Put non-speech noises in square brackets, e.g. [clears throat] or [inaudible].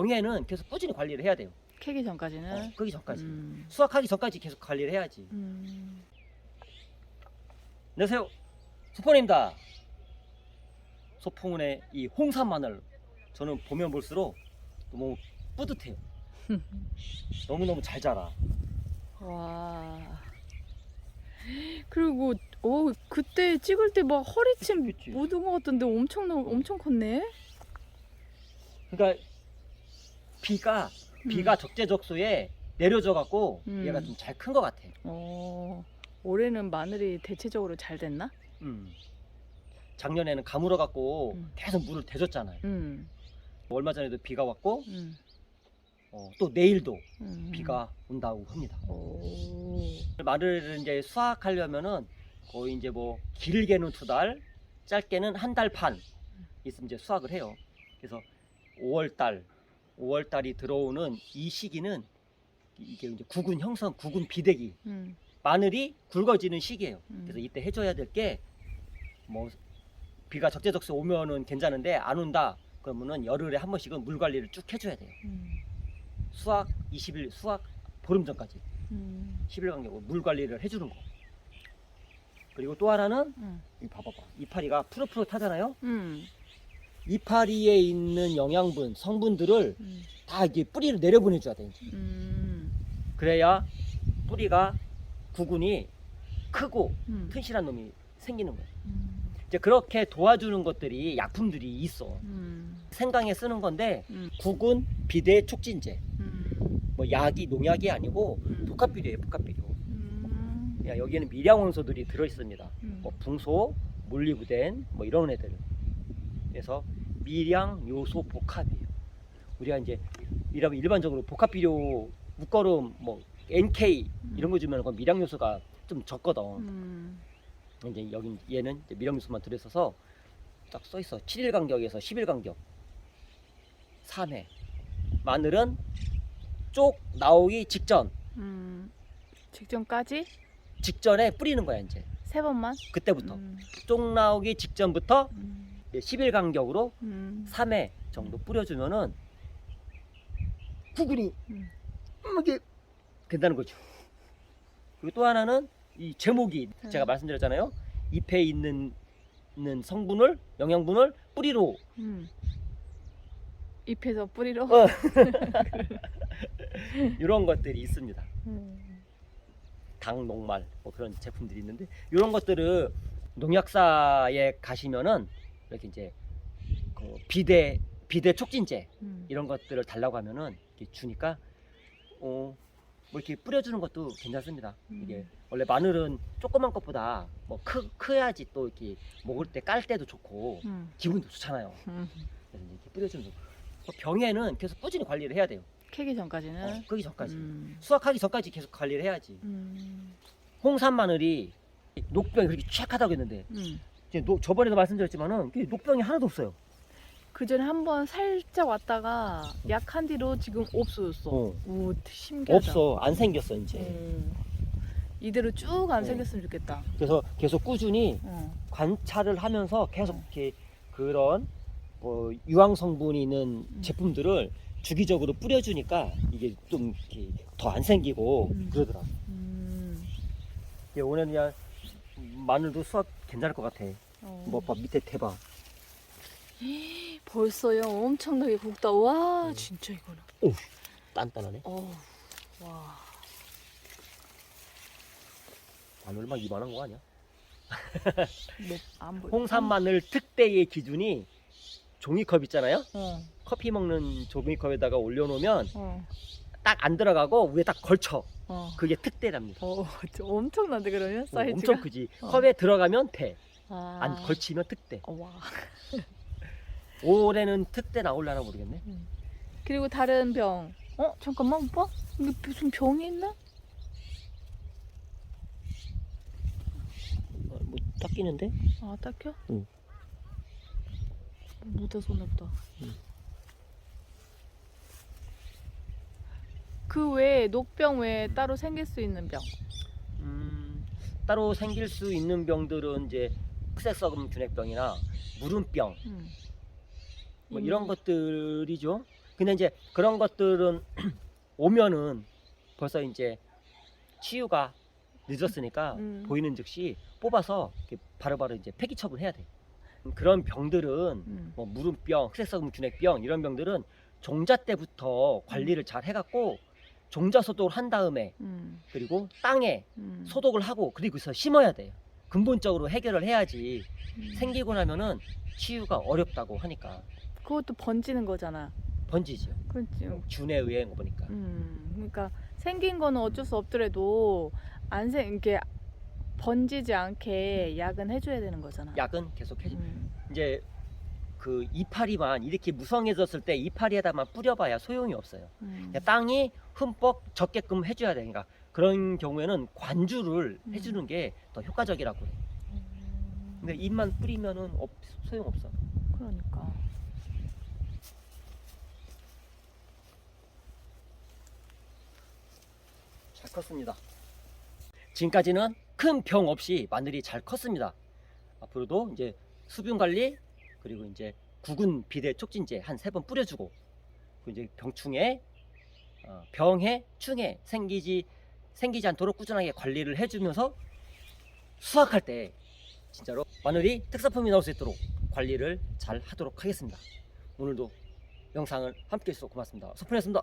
병에는 계속 꾸준히 관리를 해야 돼요. 캐기 전까지는. 어, 끄기 전까지. 음. 수확하기 전까지 계속 관리를 해야지. 음. 안녕하세요. 소포입니다. 소풍은의 이 홍삼 마늘 저는 보면 볼수록 너무 뿌듯해요. [laughs] 너무너무 잘 자라. 와. 그리고 어 그때 찍을 때 막 허리춤 그치. 묻은 것 같던데 엄청 나- 엄청 컸네. 그러니까 비가 비가 적재적소에 내려져 갖고 음. 얘가 좀 잘 큰 것 같아. 어. 올해는 마늘이 대체적으로 잘 됐나? 음. 작년에는 가물어 갖고 음. 계속 물을 대줬잖아요. 음. 얼마 전에도 비가 왔고 음. 어, 또 내일도 음. 비가 온다고 합니다. 오. 마늘을 이제 수확하려면은 거의 이제 뭐 길게는 두 달, 짧게는 한 달 반 있으면 이제 수확을 해요. 그래서 5월 달, 5월 달이 들어오는 이 시기는 이게 이제 구근 형성, 구근 비대기, 음. 마늘이 굵어지는 시기예요. 음. 그래서 이때 해줘야 될 게 뭐 비가 적재적소 오면은 괜찮은데 안 온다 그러면은 열흘에 한 번씩은 물 관리를 쭉 해줘야 돼요. 음. 수확 20일, 수확 보름 전까지. 음. 10일 간격으로 물 관리를 해주는 거. 그리고 또 하나는 음. 이 봐봐봐. 이파리가 푸릇푸릇하잖아요. 음. 이파리에 있는 영양분, 성분들을 음. 다 이게 뿌리를 내려보내줘야 돼. 음. 그래야 뿌리가 구근이 크고 음. 튼실한 놈이 생기는 거예요. 음. 이제 그렇게 도와주는 것들이 약품들이 있어. 음. 생강에 쓰는 건데 음. 구근 비대 촉진제. 음. 뭐 약이 농약이 아니고 음. 복합 비료예요. 복합 비료. 음. 그냥 여기에는 미량 원소들이 들어 있습니다. 음. 뭐 붕소, 물리부덴 뭐 이런 애들. 그래서 미량 요소 복합이에요. 우리가 이제 일반적으로 복합 비료 묶어름 뭐 NK 이런 거 주면 그 미량 요소가 좀 적거든. 음. 이제 여기 얘는 이제 미량 요소만 들어 있어서 딱 써 있어. 7일 간격에서 10일 간격. 3회. 마늘은 쪽 나오기 직전 음. 직전까지 직전에 뿌리는 거야 이제. 세 번만. 그때부터 음. 쪽 나오기 직전부터 음. 10일 간격으로 음. 3회 정도 뿌려주면은 구근이 음. 이게 된다는 거죠. 그리고 또 하나는 이 제목이 음. 제가 말씀드렸잖아요. 잎에 있는, 있는 성분을 영양분을 뿌리로 음. 잎에서 뿌리로. 어. [laughs] 이런 것들이 있습니다. 음. 당 녹말 뭐 그런 제품들이 있는데 이런 것들을 농약사에 가시면은 이렇게 이제 그 비대 비대 촉진제 음. 이런 것들을 달라고 하면은 이렇게 주니까 어, 뭐 이렇게 뿌려주는 것도 괜찮습니다. 음. 이게 원래 마늘은 조그만 것보다 뭐 크, 커야지 또 이렇게 먹을 때 깔 때도 좋고 음. 기분도 좋잖아요. 음. 그래서 이렇게 뿌려주는 거. 뭐 병에는 계속 꾸준히 관리를 해야 돼요. 캐기 전까지는. 어, 끄기 전까지. 음. 수확하기 전까지 계속 관리를 해야지. 음. 홍삼 마늘이 녹병이 그렇게 취약하다고 했는데 음. 이제 녹- 저번에도 말씀드렸지만은 이게 녹병이 하나도 없어요. 그 전에 한 번 살짝 왔다가 약한 뒤로 지금 없어졌어. 어. 오, 신기하다. 없어. 안 생겼어 이제. 음. 이대로 쭉안 어. 생겼으면 좋겠다. 그래서 계속 꾸준히 어. 관찰을 하면서 계속 음. 이렇게 그런 뭐 유황 성분이 있는 음. 제품들을 주기적으로 뿌려주니까 이게 좀 더 안 생기고 음. 그러더라. 음. 올해는 그냥 마늘도 수확 괜찮을 것 같아. 어. 뭐 봐, 밑에 대봐. 벌써요 엄청나게 굵다. 와 음. 진짜 이거는. 단단하네. 어. 와. 마늘만 이만한 거 아니야? 뭐 안 보여. 홍삼 마늘 특대의 기준이 종이컵 있잖아요. 어. 커피 먹는 종이컵에다가 올려놓으면 어. 딱 안 들어가고 위에 딱 걸쳐. 어. 그게 특대랍니다. 어, 저 엄청난데 그러면 어, 사이즈가? 엄청 크지. 어. 컵에 들어가면 대. 아. 안 걸치면 특대. 어, 와. [laughs] 올해는 특대 나올라나 모르겠네. 그리고 다른 병. 어 잠깐만 오빠. 이게 무슨 병이 있나? 어, 뭐 닦이는데? 아 닦여? 응. 묻어서 오나 보다. 응. 그 외에 녹병 외에 따로 생길 수 있는 병. 음, 따로 생길 수 있는 병들은 이제 흑색서금 균핵병이나 무름병 음. 뭐 음. 이런 것들이죠. 근데 이제 그런 것들은 [clears throat] 오면은 벌써 이제 치유가 늦었으니까 음. 보이는 즉시 뽑아서 바로바로 이제 폐기 처분해야 돼. 그런 병들은 음. 뭐 무름병, 흑색소금 균핵병 이런 병들은 종자 때부터 관리를 잘 해갖고 종자 소독을 한 다음에 음. 그리고 땅에 음. 소독을 하고 그리고서 심어야 돼요. 근본적으로 해결을 해야지 음. 생기고 나면은 치유가 어렵다고 하니까 그것도 번지는 거잖아. 번지죠. 그렇지. 균에 의한 거 보니까. 음. 그러니까 생긴 거는 어쩔 수 없더라도 안 생, 이게 번지지 않게 약은 해줘야 되는 거잖아. 약은 계속 해. 음. 이제 그 이파리만 이렇게 무성해졌을 때 이파리에다만 뿌려봐야 소용이 없어요. 음. 그러니까 땅이 흠뻑 젖게끔 해줘야 돼. 그러니까 그런 경우에는 관주를 음. 해주는 게 더 효과적이라고. 해. 음. 근데 잎만 뿌리면은 없, 소용 없어. 그러니까. 잘 컸습니다. 지금까지는 큰 병 없이 마늘이 잘 컸습니다. 앞으로도 이제 수분 관리 그리고 이제 구근 비대 촉진제 한 세 번 뿌려주고 그리고 이제 병충해 어, 병해 충해 생기지 생기지 않도록 꾸준하게 관리를 해주면서 수확할 때 진짜로 마늘이 특사품이 나올 수 있도록 관리를 잘 하도록 하겠습니다. 오늘도 영상을 함께 해주셔서 고맙습니다. 소풍이었습니다.